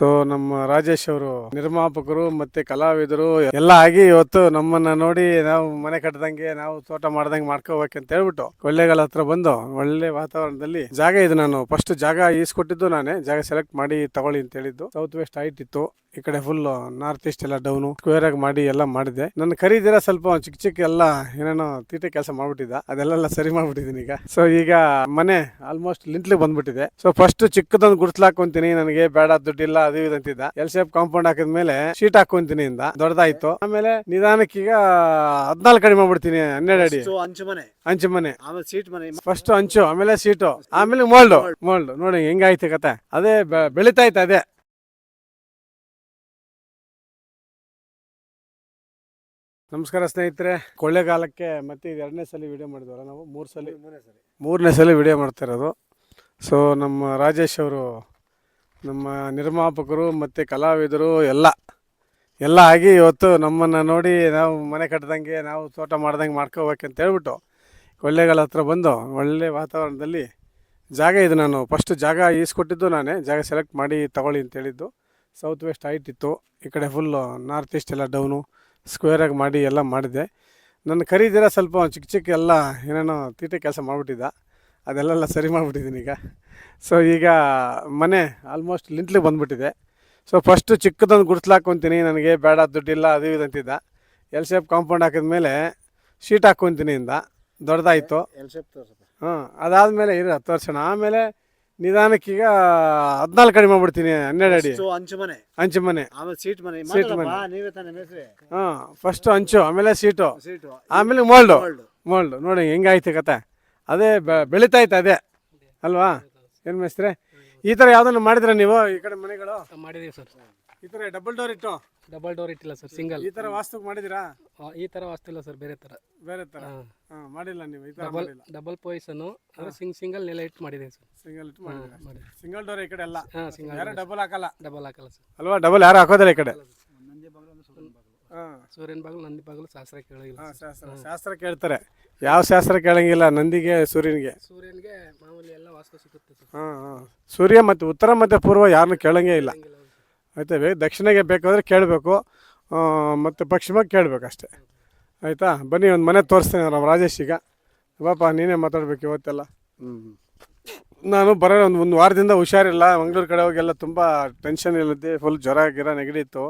So ನಮ್ಮ ರಾಜೇಶ್ ಅವರು, ನಿರ್ಮಾಪಕರು ಮತ್ತೆ ಕಲಾವಿದರು ಎಲ್ಲ ಆಗಿ ಇವತ್ತು ನಮ್ಮನ್ನ ನೋಡಿ ನಾವು ಮನೆ ಕಟ್ಟದಂಗೆ ನಾವು ತೋಟ ಮಾಡ್ದಂಗೆ ಮಾಡ್ಕೋಬೇಕಂತ ಹೇಳ್ಬಿಟ್ಟು ಕೊಳ್ಳೇಗಾಲ ಹತ್ರ ಬಂದು ಒಳ್ಳೆ ವಾತಾವರಣದಲ್ಲಿ ಜಾಗ ಇದು ನಾನು ಫಸ್ಟ್ ಜಾಗ ಈಸ್ಕೊಟ್ಟಿದ್ದು ನಾನೇ. ಜಾಗ ಸೆಲೆಕ್ಟ್ ಮಾಡಿ ತಗೊಳ್ಳಿ ಅಂತ ಹೇಳಿದ್ದು. ಸೌತ್ ವೆಸ್ಟ್ ಹೈಟ್ ಇತ್ತು. ಈ ಕಡೆ ಫುಲ್ ನಾರ್ತ್ ಈಸ್ಟ್ ಎಲ್ಲ ಡೌನು ಸ್ಕ್ವೇರ್ ಆಗಿ ಮಾಡಿ ಎಲ್ಲ ಮಾಡಿದೆ ನನ್ನ ಖರೀದಿರ ಸ್ವಲ್ಪ ಚಿಕ್ಕ ಚಿಕ್ಕ ಎಲ್ಲ ಏನೇನೋ ತೀಟೆ ಕೆಲಸ ಮಾಡ್ಬಿಟ್ಟಿದ್ದ. ಅದೆಲ್ಲ ಸರಿ ಮಾಡ್ಬಿಟ್ಟಿದ್ದೀನಿ ಈಗ. ಸೊ ಈಗ ಮನೆ ಆಲ್ಮೋಸ್ಟ್ ಲಿಂಟ್ಲಿ ಬಂದ್ಬಿಟ್ಟಿದೆ. ಸೊ ಫಸ್ಟ್ ಚಿಕ್ಕದೊಂದು ಗುರುತ್ಲಾಕೊಂತೀನಿ ನನಗೆ ಬೇಡ ದುಡ್ಡಿಲ್ಲ. ಅದು ಇದು ಅಂತಿದ್ದ. ಎಲ್ ಶೇಪ್ ಕಾಂಪೌಂಡ್ ಹಾಕಿದ್ಮೇಲೆ ಶೀಟ್ ಹಾಕೊಂತೀನಿ ಇಂದ ದೊಡ್ಡದಾಯ್ತು. ಆಮೇಲೆ ನಿಧಾನಕ್ಕೆ ಈಗ ಹದ್ನಾಲ್ಕು ಕಡಿಮೆ ಮಾಡ್ಬಿಡ್ತೀನಿ ಹನ್ನೆರಡು ಅಡಿ. ಹಂಚು ಅಂಚು ಮನೆ. ಹಂಚು ಮನೆ. ಆಮೇಲೆ ಸೀಟ್ ಮನೆ. ಫಸ್ಟ್ ಹಂಚು ಆಮೇಲೆ ಸೀಟು ಆಮೇಲೆ ಮೋಲ್ಡ್ ಮೋಲ್ಡ್ ನೋಡಿ ಹೆಂಗಾಯ್ತು ಕತೆ. ಅದೇ ಬೆಳಿತಾ ಇತ್ತು ಅದೇ. ನಮಸ್ಕಾರ ಸ್ನೇಹಿತರೆ. ಕೊಳ್ಳೆಗಾಲಕ್ಕೆ ಮತ್ತೆ ಇದು ಎರಡನೇ ಸಲ ವಿಡಿಯೋ ಮಾಡಿದ್ವಲ್ಲ ನಾವು? ಮೂರು ಸಲ ಮೂರನೇ ಸಲ. ವಿಡಿಯೋ ಮಾಡ್ತಾ ಇರೋದು. ಸೊ ನಮ್ಮ ರಾಜೇಶ್ ಅವರು ನಮ್ಮ ನಿರ್ಮಾಪಕರು ಮತ್ತು ಕಲಾವಿದರು ಎಲ್ಲ ಎಲ್ಲ ಆಗಿ ಇವತ್ತು ನಮ್ಮನ್ನು ನೋಡಿ ನಾವು ಮನೆ ಕಟ್ಟದಂಗೆ ನಾವು ತೋಟ ಮಾಡ್ದಂಗೆ ಮಾಡ್ಕೋಬೇಕಂತ ಹೇಳ್ಬಿಟ್ಟು ಕೊಳ್ಳೇಗಾಲ ಹತ್ರ ಬಂದು ಒಳ್ಳೆ ವಾತಾವರಣದಲ್ಲಿ ಜಾಗ ಇದು ನಾನು ಫಸ್ಟ್ ಜಾಗ ಈಸ್ಕೊಟ್ಟಿದ್ದು ನಾನೇ, ಜಾಗ ಸೆಲೆಕ್ಟ್ ಮಾಡಿ ತಗೊಳ್ಳಿ ಅಂತ ಹೇಳಿದ್ದು. ಸೌತ್ ವೆಸ್ಟ್ ಹೈಟ್ ಇತ್ತು, ಈ ಕಡೆ ಫುಲ್ಲು ನಾರ್ತ್ ಈಸ್ಟ್ ಎಲ್ಲ ಡೌನು ಸ್ಕ್ವೇರಾಗಿ ಮಾಡಿ ಎಲ್ಲ ಮಾಡಿದೆ. ನನ್ನ ಖರೀದಿರ ಸ್ವಲ್ಪ ಚಿಕ್ಕ ಚಿಕ್ಕ ಎಲ್ಲ ಏನೇನೋ ತೀಟೆ ಕೆಲಸ ಮಾಡಿಬಿಟ್ಟಿದ್ದ. ಅದೆಲ್ಲ ಸರಿ ಮಾಡಿಬಿಟ್ಟಿದ್ದೀನಿ ಈಗ. ಸೊ ಈಗ ಮನೆ ಆಲ್ಮೋಸ್ಟ್ ಲಿಂಟ್ಲಿ ಬಂದುಬಿಟ್ಟಿದೆ. ಸೊ ಫಸ್ಟು ಚಿಕ್ಕದೊಂದು ಗುಡ್ಸ್ಲು ಹಾಕ್ಕೊತೀನಿ ನನಗೆ ಬೇಡ ದುಡ್ಡಿಲ್ಲ ಅದು ಇದು ಅಂತಿದ್ದ. ಎಲ್ ಶೇಪ್ ಕಾಂಪೌಂಡ್ ಹಾಕಿದ್ಮೇಲೆ ಶೀಟ್ ಹಾಕ್ಕೊತೀನಿ ಇಂದ. ದೊಡ್ಡದಾಯಿತು. ಎಲ್ ಶೇಪ್ ತೋರಿಸುತ್ತೆ ಹಾಂ ಅದಾದಮೇಲೆ ಇರೋ ಹತ್ತು ವರ್ಷ. ಆಮೇಲೆ ನಿಧಾನಕ್ಕೀಗ ಹದಿನಾಲ್ಕು ಕಡಿಮೆ ಮಾಡ್ಬಿಡ್ತೀನಿ ಹನ್ನೆರಡು ಅಡಿ. ಅಂಚು ಮನೆ. ಹಂಚು ಮನೆ. ಆಮೇಲೆ ಸೀಟ್ ಮನೆ. ಸೀಟ್ ಮನೆ. ನೀವೇ ತಾನೇ ಮೇಸ್ತ್ರಿ. ಹಾಂ ಫಸ್ಟ್ ಹಂಚು ಆಮೇಲೆ ಸೀಟು ಸೀಟು ಆಮೇಲೆ ಮೋಲ್ಡು ಮೋಲ್ಡು ಮೋಲ್ಡ್ ನೋಡಿ ಹೆಂಗಾಯ್ತು ಕತೆ ಅದೇ ಬೆಳಿತಾ ಇತ್ತು ಅದೇ. ಅಲ್ವಾ? ಏನು ಮೇಸ್ತ್ರೆ? ಈ ಥರ ಯಾವುದನ್ನು ಮಾಡಿದ್ರೆ ನೀವು ಈ ಕಡೆ ಮನೆಗಳು? ಮಾಡಿದೀವಿ ಸರ್. ಈ ಥರ ಡಬಲ್ ಡೋರ್ ಇಟ್ಟು? ಡಬಲ್ ಡೋರ್ ಇಟ್ಟಿಲ್ಲ ಸರ್ ಸಿಂಗಲ್ ಈ ಥರ ವಾಸ್ತು ಮಾಡಿದಿರಾ? ಈ ತರ ವಾಸ್ತಿಲ್ಲ ಸರ್ ಬೇರೆ ತರ. ಬೇರೆ ಥರ ಹಾಂ. ಮಾಡಿಲ್ಲ ನೀವು ಈ ಥರ ಡಬಲ್ ಮಾಡಿಲ್ಲ. ಡಬಲ್ ಅಂದ್ರೆ ಸಿಂಗ್ ಸಿಂಗಲ್ ನೆಲ ಇಟ್ಟು ಮಾಡಿದೀವಿ ಸರ್. ಸಿಂಗಲ್ ಇಟ್ಟು ಮಾಡಿದೀವಿ ಸಿಂಗಲ್ ಡೋರ್ ಈ ಕಡೆ ಎಲ್ಲ ಹಾಂ ಸಿಂಗಲ್ ಯಾರು ಡಬಲ್ ಹಾಕಲ್ಲ? ಡಬಲ್ ಹಾಕಲ್ಲ ಸರ್. ಅಲ್ವಾ? ಡಬಲ್ ಯಾರು ಹಾಕೋದಿಲ್ಲ ಈ ಕಡೆ? ಸೂರ್ಯನ ಬಾಗಿಲು ನಂದಿ ಬಾಗಿಲು ಶಾಸ್ತ್ರ ಕೇಳಿಲ್ಲ ಹಾಂ ಶಾಸ್ತ್ರ ಶಾಸ್ತ್ರ ಕೇಳ್ತಾರೆ. ಯಾವ ಶಾಸ್ತ್ರ ಕೇಳಂಗಿಲ್ಲ ನಂದಿಗೆ ಸೂರ್ಯನಿಗೆ. ಸೂರ್ಯನಿಗೆ ಮಾಮೂಲಿ ಎಲ್ಲ ವಾಸ್ತು ಸಿಗುತ್ತೆ ಸರ್. ಹಾಂ ಹಾಂ. ಸೂರ್ಯ ಮತ್ತು ಉತ್ತರ ಮತ್ತು ಪೂರ್ವ ಯಾರನ್ನೂ ಕೇಳಂಗೇ ಇಲ್ಲ. ಆಯ್ತಾ ಬೇ ದಕ್ಷಿಣಗೆ ಬೇಕಾದರೆ ಕೇಳಬೇಕು ಮತ್ತು ಪಶ್ಚಿಮಕ್ಕೆ ಕೇಳಬೇಕು ಅಷ್ಟೇ. ಆಯಿತಾ ಬನ್ನಿ ಒಂದು ಮನೆ ತೋರಿಸ್ತೇನೆ ನಮ್ಮ ರಾಜೇಶ್ ಈಗ. ಬಾಪ ನೀನೇ ಮಾತಾಡ್ಬೇಕು ಇವತ್ತೆಲ್ಲ. ನಾನು ಬರೋ ಒಂದು ಒಂದು ವಾರದಿಂದ ಹುಷಾರಿಲ್ಲ. ಮಂಗಳೂರು ಕಡೆ ಹೋಗೆಲ್ಲ ತುಂಬ ಟೆನ್ಷನ್ ಇಲ್ಲದೆ ಫುಲ್ ಜ್ವರ ಗಿರ ನೆಗಡಿ ಇತ್ತು.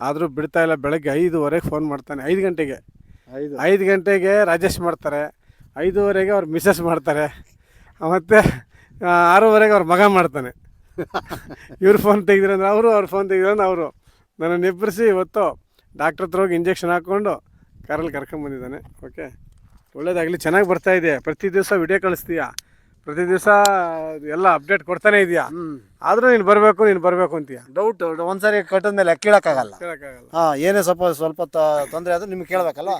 ಆದರೂ ಬಿಡ್ತಾ ಇಲ್ಲ ಬೆಳಗ್ಗೆ ಐದುವರೆಗೆ ಫೋನ್ ಮಾಡ್ತಾನೆ. ಐದು ಗಂಟೆಗೆ. ಐದು. ಐದು ಗಂಟೆಗೆ ರಾಜೇಶ್ ಮಾಡ್ತಾರೆ. ಐದೂವರೆಗೆ ಅವ್ರ ಮಿಸ್ಸಸ್ ಮಾಡ್ತಾರೆ. ಮತ್ತು ಆರೂವರೆಗೆ ಅವ್ರ ಮಗ ಮಾಡ್ತಾನೆ. ಇವ್ರು ಫೋನ್ ತೆಗೆದ್ರಂದ್ರೆ ಅವರು ಅವ್ರ ಫೋನ್ ತೆಗೆದ್ರಂದ್ರೆ ಅವರು. ನನ್ನ ಎಬ್ಬರಿಸಿ ಇವತ್ತು ಡಾಕ್ಟ್ರ್ ಹತ್ರ ಹೋಗಿ ಇಂಜೆಕ್ಷನ್ ಹಾಕ್ಕೊಂಡು ಕಾರಲ್ಲಿ ಕರ್ಕೊಂಬಂದಿದ್ದಾನೆ ಓಕೆ ಒಳ್ಳೇದಾಗಲಿ ಚೆನ್ನಾಗಿ ಬರ್ತಾ ಇದೆ ಪ್ರತಿ ದಿವಸ ವಿಡಿಯೋ ಕಳಿಸ್ತೀಯಾ? ಪ್ರತಿ ದಿವಸ ಎಲ್ಲ ಅಪ್ಡೇಟ್ ಕೊಡ್ತಾನೆ ಇದೆಯಾ? ಆದ್ರೂ ನೀನು ಬರಬೇಕು ನೀನು ಬರಬೇಕು ಅಂತೀಯ? ಡೌಟ್ ಒಂದ್ಸರಿ ಕಟ್ಟದ ಮೇಲೆ ಕೇಳಕ್ಕಾಗಲ್ಲ ಕೇಳೋಕ್ಕಾಗಲ್ಲ ಹಾ ಏನೇ ಸ್ವಲ್ಪ ಸ್ವಲ್ಪ ತೊಂದರೆ ಆದ್ರೂ ನಿಮ್ಗೆ ಕೇಳ್ಬೇಕಲ್ಲ.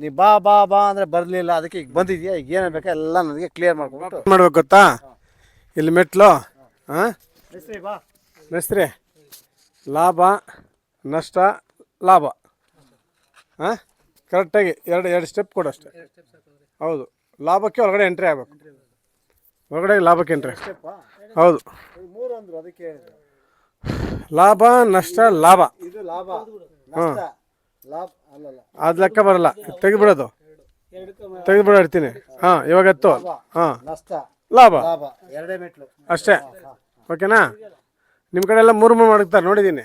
ನೀ ಬಾ ಬಾ ಬಾ ಅಂದ್ರೆ ಬರಲಿಲ್ಲ ಅದಕ್ಕೆ ಈಗ ಬಂದಿದ್ಯಾ? ಈಗ ಏನೇ ಬೇಕಾ? ಎಲ್ಲ ನನಗೆ ಕ್ಲಿಯರ್ ಮಾಡ್ಕೊಂಡು ಮಾಡ್ಬೇಕು ಗೊತ್ತಾ? ಇಲ್ಲಿ ಮೆಟ್ಲು ಹಾಂ ಮೇಸ್ತ್ರಿ ಲಾಭ ನಷ್ಟ ಲಾಭ. ಹಾಂ ಕರೆಕ್ಟಾಗಿ ಎರಡು ಎರಡು ಸ್ಟೆಪ್ ಕೊಡು ಅಷ್ಟೇ. ಹೌದು. ಲಾಭಕ್ಕೆ ಒಳಗಡೆ ಎಂಟ್ರಿ ಆಗಬೇಕು. ಒಳಗಡೆ ಲಾಭಕ್ಕೆ ಎಂಟ್ರಿ ಹೌದು. ಮೂರು ಅಂದ್ರು ಅದಕ್ಕೆ ಹೇಳಿದ್ರು. ಲಾಭ ನಷ್ಟ ಲಾಭ. ಇದು ಲಾಭ. ನಷ್ಟ ಲಾಭ ಅಲ್ಲಲ್ಲ. ಅದು ಲೆಕ್ಕ ಬರಲ್ಲ. ತೆಗೆದ್ಬಿಡೋದು. ತೆಗೆದ್ಬಿಡೋ ಇರ್ತೀನಿ ಹಾಂ ಇವಾಗ ಎತ್ತು. ಹಾಂ. ನಷ್ಟ. ಲಾಭ. ಲಾಭ. ಎರಡೇ ಮೆಟ್ಲು. ಅಷ್ಟೇ. ಓಕೆನಾ? ನಿಮ್ಮ ಕಡೆ ಎಲ್ಲ ಮೂರು ಮೂರು ಮಾಡ್ತಾರೆ ನೋಡಿದ್ದೀನಿ.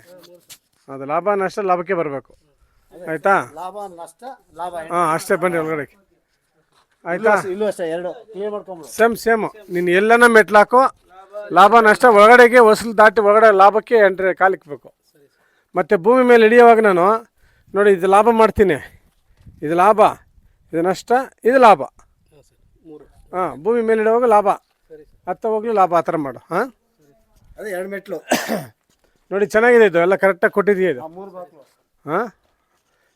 ಅದು ಲಾಭ ನಷ್ಟ ಲಾಭಕ್ಕೆ ಬರಬೇಕು. ಆಯಿತಾ? ಲಾಭ ನಷ್ಟ ಲಾಭ. ಹಾಂ ಅಷ್ಟೇ ಬನ್ನಿ ಒಳಗಡೆ ಆಯಿತಾ? ಇಲ್ಲೂ ಅಷ್ಟೇ ಎರಡು. ಕ್ಲಿಯರ್ ಮಾಡ್ಕೊಂಬಿಡು. ಸೇಮ್ ಸೇಮು ನೀನು ಎಲ್ಲನ ಮೆಟ್ಲಾಕೋ ಲಾಭ ನಷ್ಟ ಒಳಗಡೆಗೆ ಹೊಸಲು ದಾಟಿ ಒಳಗಡೆ ಲಾಭಕ್ಕೆ ಎಂಟ್ರೆ ಕಾಲಿಕ್ಬೇಕು ಮತ್ತು ಭೂಮಿ ಮೇಲೆ ಹಿಡಿಯೋವಾಗ ನಾನು ನೋಡಿ ಇದು ಲಾಭ ಮಾಡ್ತೀನಿ. ಇದು ಲಾಭ. ಇದು ನಷ್ಟ. ಇದು ಲಾಭ. ಹಾಂ ಭೂಮಿ ಮೇಲೆ ಇಡುವಾಗ ಲಾಭ. ಹತ್ತ ಹೋಗ್ಲಿ ಲಾಭ ಆ ಥರ ಮಾಡು. ಹಾಂ? ಅದೇ ಎರಡು ಮೆಟ್ಲು. ನೋಡಿ ಚೆನ್ನಾಗಿದೆ ಇದು. ಎಲ್ಲ ಕರೆಕ್ಟಾಗಿ ಕೊಟ್ಟಿದೆಯಾ ಇದು. ಹಾಂ?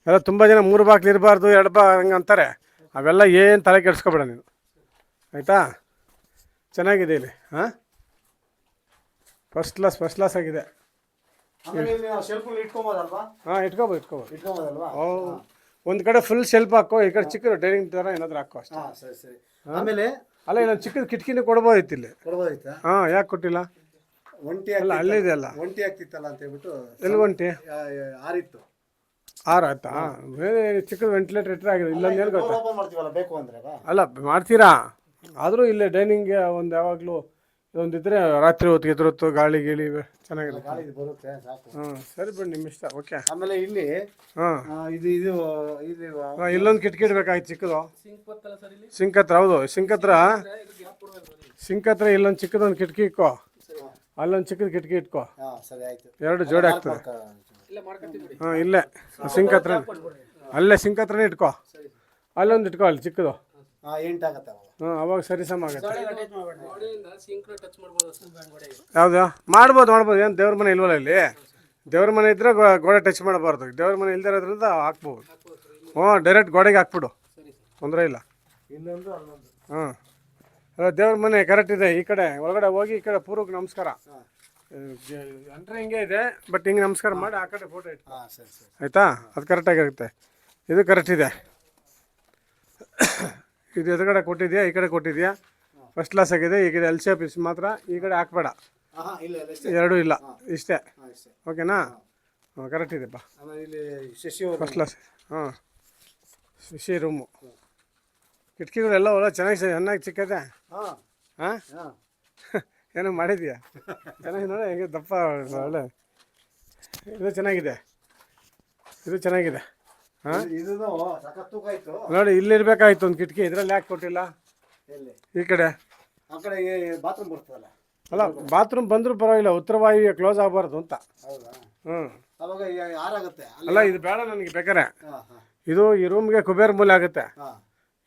ಎಲ್ಲ ತುಂಬ ಜನ ಮೂರು ಬಾಕ್ಲು ಇರಬಾರ್ದು ಎರಡು ಬಾ ಹಂಗೆ ಅಂತಾರೆ ಅವೆಲ್ಲ ಏನು ತಲೆ ಕೆಡಿಸ್ಕೊಬೇಡ ನೀನು. ಆಯಿತಾ? ಚೆನ್ನಾಗಿದೆ ಇಲ್ಲಿ ಹಾಂ? ಫಸ್ಟ್ ಕ್ಲಾಸ್ ಫಸ್ಟ್ ಕ್ಲಾಸ್ ಆಗಿದೆ. ಇಲ್ಲಿ ಹಾಂ ಇಟ್ಕೋಬೋದು ಇಟ್ಕೋಬೋದು. ಒಂದು ಕಡೆ ಫುಲ್ ಶೆಲ್ಫ್ ಹಾಕೋ ಈ ಕಡೆ ಚಿಕ್ಕ ಡೈನಿಂಗ್ ಥರ ಏನಾದರೂ ಹಾಕೋ ಅಷ್ಟೇ. ಹಾ ಸರಿ ಸರಿ. ಆಮೇಲೆ ಅಲ್ಲ ಇನ್ನೊಂದು ಚಿಕ್ಕದು ಕಿಟಕಿನೇ ಕೊಡ್ಬೋದಿತ್ತು ಇಲ್ಲಿ. ಕೊಡ್ಬೋದಿತ್ತು? ಹಾಂ ಯಾಕೆ ಕೊಟ್ಟಿಲ್ಲ? ಒಂಟಿ ಅಲ್ಲ ಅಲ್ಲಿದೆ ಅಲ್ಲ. ಒಂಟಿ ಆಗ್ತಿತ್ತಲ್ಲ ಅಂತ ಹೇಳ್ಬಿಟ್ಟು ಎಲ್ಲಿ ಒಂಟಿ? ಆರಿತ್ತು. ಆರು ಆಯ್ತಾ? ಬೇರೆ ಚಿಕ್ಕದು ವೆಂಟಿಲೇಟರ್ ಇಟ್ಟರೆ ಆಗಿದೆ ಇಲ್ಲೊಂದು ಏನು ಗೊತ್ತಾ ಓಪನ್ ಮಾಡ್ತೀವಲ್ಲ ಬೇಕು ಅಂದ್ರೆ ಅಲ್ಲ? ಮಾಡ್ತೀರಾ? ಆದರೂ ಇಲ್ಲೇ ಡೈನಿಂಗ್ಗೆ ಒಂದು ಯಾವಾಗಲೂ ಒಂದಿದ್ರೆ ರಾತ್ರಿ ಹೊತ್ತಿಗೆ ಎದುರೊತ್ತು ಗಾಳಿ ಗೀಳಿ ಚೆನ್ನಾಗಿರುತ್ತೆ. ಗಾಳಿ ಇದು ಬರುತ್ತೆ ಸಾಕು. ಹಾಂ ಸರಿ ಬಿಡಿ ನಿಮ್ಮ ಇಷ್ಟ ಓಕೆ. ಆಮೇಲೆ ಇಲ್ಲಿ ಹಾಂ. ಆ, ಇದು ಇದು ಇಲ್ಲಿ ಇಲ್ಲೊಂದು ಕಿಟಕಿ ಇಡ್ಬೇಕಾಯ್ತು ಚಿಕ್ಕದು. ಸಿಂಕ್ ಹತ್ರ ಹೌದು ಸಿಂಕ್ ಹತ್ರ. ಸಿಂಕ್ ಹತ್ರ ಇಲ್ಲೊಂದು ಚಿಕ್ಕದೊಂದು ಕಿಟಕಿ ಇಟ್ಕೋ. ಅಲ್ಲೊಂದು ಚಿಕ್ಕದ ಕಿಟಕಿ ಇಟ್ಕೋ. ಹಾ ಸರಿ ಆಯ್ತು. ಎರಡು ಜೋಡಿ ಆಗ್ತದೆ. ಇಲ್ಲ ಹಾಂ ಇಲ್ಲೇ. ಸಿಂಕ್ ಹತ್ರ ಅಲ್ಲೇ ಸಿಂಕ್ ಹತ್ರನೇ ಇಟ್ಕೋ. ಅಲ್ಲೊಂದು ಇಟ್ಕೋ ಅಲ್ಲಿ ಚಿಕ್ಕದು. ಹಾ ಅವಾಗ. ಸರಿ ಸಮ ಆಗುತ್ತೆ. ಟಚ್ ಮಾಡ್ಬೋದು ಮಾಡ್ಬೋದು ಮಾಡ್ಬೋದು. ಏನು ದೇವ್ರ ಮನೆ ಇಲ್ವಲ್ಲ ಇಲ್ಲಿ? ದೇವ್ರ ಮನೆ ಇದ್ರೆ ಗೋಡೆ ಟಚ್ ಮಾಡಬಾರ್ದು. ದೇವ್ರ ಮನೆ ಇಲ್ದೇ ಇರೋದ್ರಿಂದ ಹಾಕ್ಬೋದು. ಹ್ಞೂ ಡೈರೆಕ್ಟ್ ಗೋಡೆಗೆ ಹಾಕ್ಬಿಡು. ಸರಿ ಸರ್ ತೊಂದರೆ ಇಲ್ಲ ಹಾಂ ಅಲ್ಲ ದೇವ್ರ ಮನೆ ಕರೆಕ್ಟ್ ಇದೆ. ಈ ಕಡೆ ಒಳಗಡೆ ಹೋಗಿ ಈ ಕಡೆ ಪೂರ್ವಕ್ಕೆ ನಮಸ್ಕಾರ. ಅಂದರೆ ಹಿಂಗೆ ಇದೆ ಬಟ್ ಹಿಂಗೆ ನಮಸ್ಕಾರ ಮಾಡಿ ಆ ಕಡೆ ಫೋಟೋ ಇಟ್ಟು ಹಾ ಸರಿ ಸರಿ. ಆಯಿತಾ? ಅದು ಕರೆಕ್ಟಾಗಿರುತ್ತೆ ಇದು ಕರೆಕ್ಟ್ ಇದೆ. ಇದು ಎದುರುಗಡೆ ಕೊಟ್ಟಿದ್ಯಾ ಈ ಕಡೆ ಕೊಟ್ಟಿದ್ಯಾ? ಫಸ್ಟ್ ಕ್ಲಾಸ್ ಆಗಿದೆ ಈ ಕಡೆ ಎಲ್ ಸಿ ಆಫೀಸ್ ಮಾತ್ರ ಈ ಕಡೆ ಹಾಕ್ಬೇಡ. ಹಾ ಹಾ ಇಲ್ಲ ಇಲ್ಲ ಇಷ್ಟೇ. ಎರಡೂ ಇಲ್ಲ ಇಷ್ಟೇ. ಓಕೆನಾ? ಹಾಂ. ಕರೆಕ್ಟ್ ಇದೆಪ್ಪ ಶಶಿ ಫಸ್ಟ್ ಕ್ಲಾಸ್ ಹಾಂ. ಶಿಶಿ ರೂಮು ಕಿಟಕಿಗಳೆಲ್ಲ ಒಳ್ಳೆ ಚೆನ್ನಾಗಿ ಚೆನ್ನಾಗಿ ಸಿಕ್ಕತ್ತೆ ಹಾಂ? ಹಾ. ಏನೋ ಮಾಡಿದ್ಯಾ? ಚೆನ್ನಾಗಿ ನೋಡಿ ಹೇಗೆ ದಪ್ಪ ಒಳ್ಳೆ. ಇದು ಚೆನ್ನಾಗಿದೆ. ಇದು ಚೆನ್ನಾಗಿದೆ. ಹಾಂ? ನೋಡಿ ಇಲ್ಲಿರ್ಬೇಕಾಯ್ತು ಒಂದು ಕಿಟಕಿ ಇದ್ರಲ್ಲಿ ಯಾಕೆ ಕೊಟ್ಟಿಲ್ಲ? ಈ ಕಡೆ. ಅಲ್ಲ ಬಾತ್ರೂಮ್ ಬಂದರೂ ಪರವಾಗಿಲ್ಲ ಉತ್ತರ ವಾಯು ಕ್ಲೋಸ್ ಆಗಬಾರ್ದು ಅಂತ. ಹ್ಞೂ ಅಲ್ಲ ಇದು ಬೇಡ ನನಗೆ ಬೇಕಾರೆ ಇದು ಈ ರೂಮ್ಗೆ ಕುಬೇರ್ ಮೂಲ ಆಗುತ್ತೆ.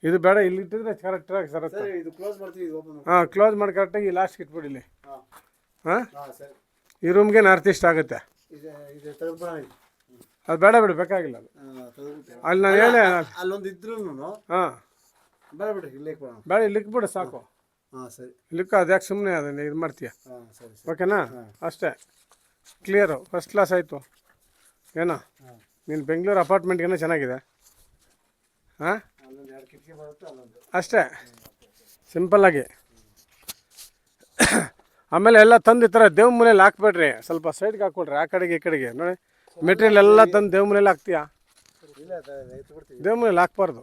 ಇದು ಬೇಡ ಇಲ್ಲಿ ಇಟ್ಟಿದ್ರೆ ಕರೆಕ್ಟಾಗಿ ಸರ್ ಸರಿ ಇದು ಕ್ಲೋಸ್ ಮಾಡ್ತೀವಿ ಇದು ಓಪನ್ ಹಾಂ ಕ್ಲೋಸ್ ಮಾಡಿ ಕರೆಕ್ಟಾಗಿ ಲಾಸ್ಟ್ ಇಟ್ಬಿಡಿ ಇಲ್ಲಿ. ಹಾ. ಹಾಂ? ಸರಿ. ಈ ರೂಮ್ಗೆ ನಾರ್ತ್ ಈಸ್ಟ್ ಆಗುತ್ತೆ. ಇದು ಇದು ತೆಗೆದ್ಬಿಡೋಣ ಇದು. ಅದು ಬೇಡ ಬಿಡು ಬೇಕಾಗಿಲ್ಲ ಅದು. ಅಲ್ಲಿ ನಾನು ಹೇಳಿ ಅಲ್ಲೊಂದು ಇದ್ರು ಹಾಂ. ಬೇಡ ಬಿಡ್ರಿ ಇಲ್ಲೇ ಕೊಡೋಣ ಬೇಡ ಇಲ್ಲಿಕ್ ಬಿಡು ಸಾಕು. ಹಾಂ ಸರಿ. ಇಲ್ಲಿಕ್ಕ ಅದ್ಯಾಕೆ ಸುಮ್ಮನೆ ಅದನ್ನ ಇದು ಮಾಡ್ತೀಯ? ಹಾಂ ಸರಿ ಸರಿ. ಓಕೆನಾ? ಅಷ್ಟೇ. ಕ್ಲಿಯರು ಫಸ್ಟ್ ಕ್ಲಾಸ್ ಆಯಿತು. ಏನೋ? ಹಾಂ. ನೀನು ಬೆಂಗಳೂರು ಅಪಾರ್ಟ್ಮೆಂಟ್ಗೇನೋ ಚೆನ್ನಾಗಿದೆ. ಹಾಂ? ಅಷ್ಟೇ. ಸಿಂಪಲ್ಲಾಗಿ ಆಮೇಲೆ ಎಲ್ಲ ತಂದು ಈ ಥರ ದೇವ್ ಮೂಲೆಯಲ್ಲಿ ಹಾಕ್ಬೇಡ್ರಿ. ಸ್ವಲ್ಪ ಸೈಡ್ಗೆ ಹಾಕ್ಕೊಡ್ರಿ ಆ ಕಡೆಗೆ ಈ ಕಡೆಗೆ. ನೋಡಿ ಮೆಟೀರಿಯಲ್ ಎಲ್ಲ ತಂದು ದೇವ್ ಮೂಲೆಯಲ್ಲಿ ಹಾಕ್ತೀಯಾ? ದೇವ್ ಮೂಲೆಯಲ್ಲಿ ಹಾಕ್ಬಾರ್ದು.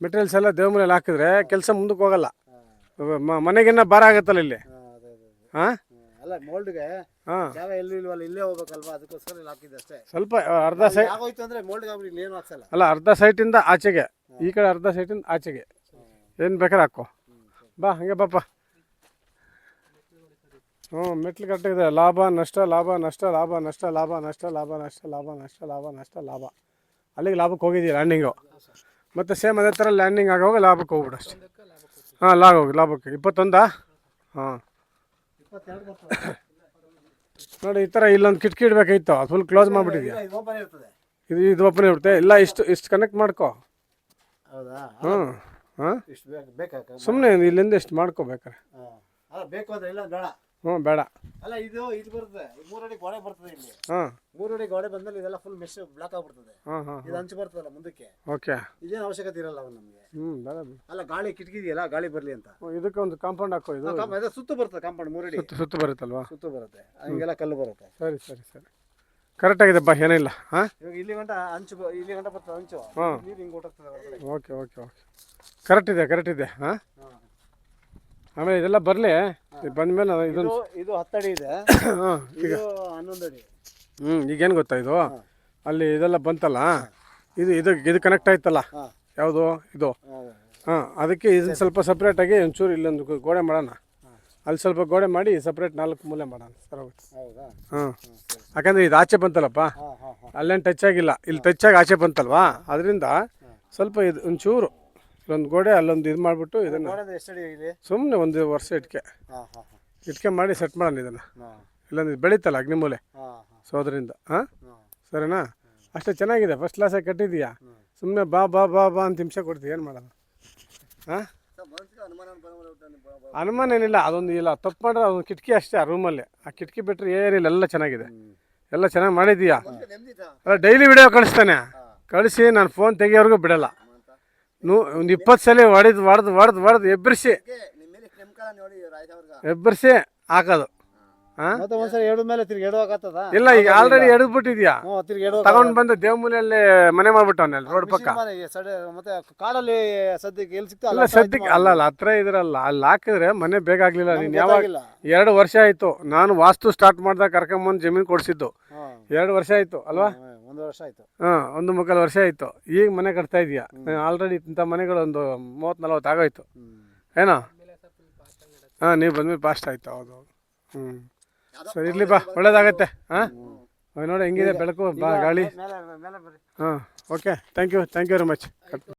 ಮೆಟೀರಿಯಲ್ಸ್ ಎಲ್ಲ ದೇವ್ ಮೂಲೆಯಲ್ಲಿ ಹಾಕಿದ್ರೆ ಕೆಲಸ ಮುಂದಕ್ಕೆ ಹೋಗಲ್ಲ. ಮನೆಗಿನ್ನ ಭಾರ ಆಗುತ್ತಲ್ಲ ಇಲ್ಲಿ? ಹಾಂ ಅಲ್ಲ ಮೋಲ್ಡ್ಗೆ ಹಾಂ. ಜಾಗ ಎಲ್ಲೂ ಇಲ್ವಲ್ಲ ಇಲ್ಲೇ ಹೋಗ್ಬೇಕಲ್ವಾ? ಅದಕ್ಕೋಸ್ಕರ ಇಲ್ಲಿ ಹಾಕಿದ್ದೆ ಅಷ್ಟೇ. ಸ್ವಲ್ಪ ಅರ್ಧ ಸೈಡ್ ಆಗೋಯ್ತು ಅಂದ್ರೆ ಮೋಲ್ಡ್ಗೆ ಇಲ್ಲಿ ಏನು ಹಾಕ್ಸಲ್ಲ. ಅಲ್ಲ ಅರ್ಧ ಸೈಟಿಂದ ಆಚೆಗೆ. ಈ ಕಡೆ ಅರ್ಧ ಸೈಟಿಂದ ಆಚೆಗೆ. ಏನು ಬೇಕಾದ್ರೆ ಹಾಕೋ. ಬಾ ಹಂಗೆ ಬಾಪ ಹ್ಞೂ ಮೆಟ್ಲು ಕಟ್ಟಿದೆ ಲಾಭ ನಷ್ಟ ಲಾಭ ನಷ್ಟ ಲಾಭ ನಷ್ಟ ಲಾಭ ನಷ್ಟ ಲಾಭ ನಷ್ಟ ಲಾಭ ನಷ್ಟ ಲಾಭ ನಷ್ಟ ಲಾಭ. ಅಲ್ಲಿಗೆ ಲಾಭಕ್ಕೆ ಹೋಗಿದ್ದೀವಿ ಲ್ಯಾಂಡಿಂಗು ಮತ್ತು ಸೇಮ್ ಅದೇ ಥರ ಲ್ಯಾಂಡಿಂಗ್ ಆಗೋವಾಗ ಲಾಭಕ್ಕೆ ಹೋಗ್ಬಿಡು ಅಷ್ಟೇ. ಹಾಂ ಲಾಭ ಹೋಗಿ ಲಾಭಕ್ಕೆ. ಇಪ್ಪತ್ತೊಂದಾ? ಹಾಂ. ನೋಡಿ ಈ ಥರ ಇಲ್ಲೊಂದು ಕಿಟಕಿ ಇಡಬೇಕಾಗಿತ್ತು ಅದು ಫುಲ್ ಕ್ಲೋಸ್ ಮಾಡಿಬಿಟ್ಟಿದ್ಯಾ? ಇದು ಇದು ಓಪನ್ ಇರುತ್ತೆ. ಇಲ್ಲ ಇಷ್ಟು ಇಷ್ಟು ಕನೆಕ್ಟ್ ಮಾಡ್ಕೋ. ಹ್ಞೂ ಹಾಂ? ಸುಮ್ಮನೆ ಇಲ್ಲಿಂದ ಇಷ್ಟು ಮಾಡ್ಕೋಬೇಕಾರೆ ಬೇಕು ಅಂದ್ರೆ ಇಲ್ಲ ಬೇಡ. ಹ್ಞೂ ಬೇಡ. ಅಲ್ಲ ಇದು ಇದು ಬರ್ತದೆ. ಮೂರು ಅಡಿ ಗೋಡೆ ಬರ್ತದೆ ಇಲ್ಲಿ. ಹಾಂ. ಮೂರಡಿ ಗೋಡೆ ಬಂದ್ಮೇಲೆ ಇದೆಲ್ಲ ಫುಲ್ ಮೆಶ್ ಬ್ಲಾಕ್ ಆಗ್ಬಿಡ್ತದೆ. ಹಾಂ ಹಾಂ ಇದು ಹಂಚು ಬರ್ತದಲ್ಲ ಮುಂದಕ್ಕೆ. ಓಕೆ. ಇದೇನು ಅವಶ್ಯಕತೆ ಇರಲ್ಲ ಅವಾಗ ನಮಗೆ. ಹ್ಞೂ ಬೇಡ ಬಿಡು. ಅಲ್ಲ ಗಾಳಿ ಕಿಟಕಿ ಇದೆಯಲ್ಲ ಗಾಳಿ ಬರಲಿ ಅಂತ. ಇದಕ್ಕೆ ಒಂದು ಕಾಂಪೌಂಡ್ ಹಾಕೋ ಇದು? ಕಾಂಪ- ಇದು ಸುತ್ತು ಬರ್ತದೆ ಕಾಂಪೌಂಡ್ ಮೂರಡಿ. ಸುತ್ತು ಸುತ್ತು ಬರುತ್ತಲ್ವಾ? ಸುತ್ತು ಬರುತ್ತೆ. ಹಂಗೆಲ್ಲ ಕಲ್ಲು ಬರುತ್ತೆ. ಸರಿ ಸರಿ ಸರಿ. ಕರೆಕ್ಟ್ ಆಗಿದೆ ಬಾ ಏನಿಲ್ಲ ಹಾಂ? ಇವಾಗ ಇಲ್ಲಿ ಗಂಟ ಹಂಚು ಬ- ಇಲ್ಲಿ ಗಂಟ ಬರ್ತದೆ ಹಂಚು. ಹಾಂ. ನೀರು ಹಿಂಗೆ ಹೊರಟೋಗ್ತದೆ ಹೊರಗಡೆ. Okay okay okay. ಕರೆಕ್ಟ್ ಇದೆ ಕರೆಕ್ಟ್ ಇದೆ ಹಾಂ? ಹಾಂ. ಆಮೇಲೆ ಇದೆಲ್ಲ ಬರಲಿ. ಬಂದ್ಮೇಲೆ ಇದೊಂದು ಇದು ಇದು ಹತ್ತಡಿ ಇದೆ. ಹಾಂ ಇದು ಹನ್ನೊಂದು ಅಡಿ. ಹ್ಞೂ ಈಗೇನು ಗೊತ್ತಾ ಇದು? ಅಲ್ಲಿ ಇದೆಲ್ಲ ಬಂತಲ್ಲ? ಇದು ಇದು ಇದು ಕನೆಕ್ಟ್ ಆಯ್ತಲ್ಲ? ಯಾವುದು? ಇದು. ಹಾಂ. ಅದಕ್ಕೆ ಇದನ್ನ ಸ್ವಲ್ಪ ಸಪ್ರೇಟಾಗಿ ಒಂಚೂರು ಇಲ್ಲೊಂದು ಗೋಡೆ ಮಾಡೋಣ. ಅಲ್ಲಿ ಸ್ವಲ್ಪ ಗೋಡೆ ಮಾಡಿ ಸಪ್ರೇಟ್ ನಾಲ್ಕು ಮೂಲೆ ಮಾಡೋಣ ಸರ್ ಹಾಂ. ಯಾಕಂದರೆ ಇದು ಆಚೆ ಬಂತಲ್ಲಪ್ಪ? ಅಲ್ಲೇನು ಟಚ್ ಆಗಿಲ್ಲ. ಇಲ್ಲಿ ಟಚ್ ಆಗಿ ಆಚೆ ಬಂತಲ್ವಾ? ಅದರಿಂದ ಸ್ವಲ್ಪ ಇದು ಒಂಚೂರು ಇಲ್ಲೊಂದು ಗೋಡೆ ಅಲ್ಲೊಂದು ಇದು ಮಾಡಿಬಿಟ್ಟು ಇದನ್ನು ಎಷ್ಟು ಅಡಿ ಸುಮ್ಮನೆ ಒಂದು ವರ್ಷ ಇಟ್ಕೆ. ಹಾಂ ಹಾಂ ಹಾಂ. ಇಟ್ಕೆ ಮಾಡಿ ಸೆಟ್ ಮಾಡೋಣ ಇದನ್ನು. ಹಾಂ. ಇಲ್ಲೊಂದು ಬೆಳೀತಲ್ಲ ಅಗ್ನಿಮೂಲೆ ಹಾಂ ಹಾಂ. ಸೊ ಅದರಿಂದ ಹಾಂ? ಹಾಂ. ಸರಿನಾ? ಅಷ್ಟೇ ಚೆನ್ನಾಗಿದೆ. ಫಸ್ಟ್ ಕ್ಲಾಸಾಗಿ ಕಟ್ಟಿದೀಯಾ ಸುಮ್ಮನೆ ಬಾ ಬಾ ಬಾ ಬಾ ಅಂತ ಹಿಂಸೆ ಕೊಡ್ತೀವಿ ಏನು ಮಾಡೋದು? ಹಾಂ? ಅನುಮಾನ ಏನಿಲ್ಲ ಅದೊಂದು ಇಲ್ಲ. ತಪ್ಪು ಮಾಡಿದ್ರೆ ಅದೊಂದು ಕಿಟಕಿ ಅಷ್ಟೇ ಆ ರೂಮಲ್ಲಿ ಆ ಕಿಟಕಿ ಬಿಟ್ಟರೆ ಏನಿಲ್ಲ ಎಲ್ಲ ಚೆನ್ನಾಗಿದೆ. ಎಲ್ಲ ಚೆನ್ನಾಗಿ ಮಾಡಿದೀಯಾ ಅಲ್ಲ ಡೈಲಿ ವಿಡಿಯೋ ಕಳಿಸ್ತಾನೆ. ಕಳಿಸಿ ನಾನು ಫೋನ್ ತೆಗಿಯೋರ್ಗೂ ಬಿಡಲ್ಲ. ನೂ ಒಂದು ಇಪ್ಪತ್ತು ಸಲ ಹೊಡೆದು ಹೊಡೆದು ಹೊಡೆದು ಹೊಡೆದು ಎಬ್ಬರಿಸಿ. ಎಬ್ಬರಿಸಿ ಹಾಕೋದು. ಹಾಂ? ಮತ್ತೆ ಒಂದ್ಸರಿ ಎರಡು ಮೇಲೆ ತಿರ್ಗಿ ಇಲ್ಲ ಈಗ ಆಲ್ರೆಡಿ ಹ್ಞೂ ತಿರ್ಗಿ ಎಡುವಾಗ ತಗೊಂಡ್ ಬಂದು ದೇವಮೂಲೆಯಲ್ಲಿ ಮನೆ ಮಾಡ್ಬಿಟ್ಟವನಲ್ಲಿ ರೋಡ್ ಪಕ್ಕ. ಸಡೆ ಮತ್ತೆ ಕಾಡಲ್ಲಿ ಸದ್ಯಕ್ಕೆ ಎಲ್ಲಿ ಸಿಗ್ತಾ ಇಲ್ಲ ಸದ್ಯಕ್ಕೆ ಅಲ್ಲ ಅಲ್ಲ ಹತ್ರ ಇದ್ರಲ್ಲ ಅಲ್ಲಿ ಹಾಕಿದ್ರೆ ಮನೆ ಬೇಗ ಆಗ್ಲಿಲ್ಲ ನೀನು ಯಾವಾಗ ಎರಡು ವರ್ಷ ಆಯ್ತು. ನಾನು ವಾಸ್ತು ಸ್ಟಾರ್ಟ್ ಮಾಡ್ದಾಗ ಕರ್ಕೊಂಬಂದು ಜಮೀನು ಕೊಡ್ಸಿದ್ದು. ಎರಡು ವರ್ಷ ಆಯ್ತು ಅಲ್ವಾ? ಒಂದು ವರ್ಷ ಆಯ್ತು. ಹಾಂ ಒಂದು ಮುಕ್ಕಾಲು ವರ್ಷ ಆಯ್ತು. ಈಗ ಮನೆ ಕಟ್ತಾ ಇದೀಯಾ ಆಲ್ರೆಡಿ ಇಂಥ ಮನೆಗಳು ಒಂದು ಮೂವತ್ತು ನಲ್ವತ್ತು ಆಗೋಯ್ತು. ಏನೋ? ಹಾಂ ನೀವು ಬಂದ್ಮೇಲೆ ಫಾಸ್ಟ್ ಆಯ್ತು ಹೌದು ಹ್ಞೂ ಸರಿ ಇರ್ಲಿ ಬಾ ಒಳ್ಳೇದಾಗತ್ತೆ ಹಾಂ? ನೋಡಿ ಹೆಂಗಿದೆ ಬೆಳಕು ಬಾ ಗಾಳಿ. ಹಾಂ okay thank you thank you very much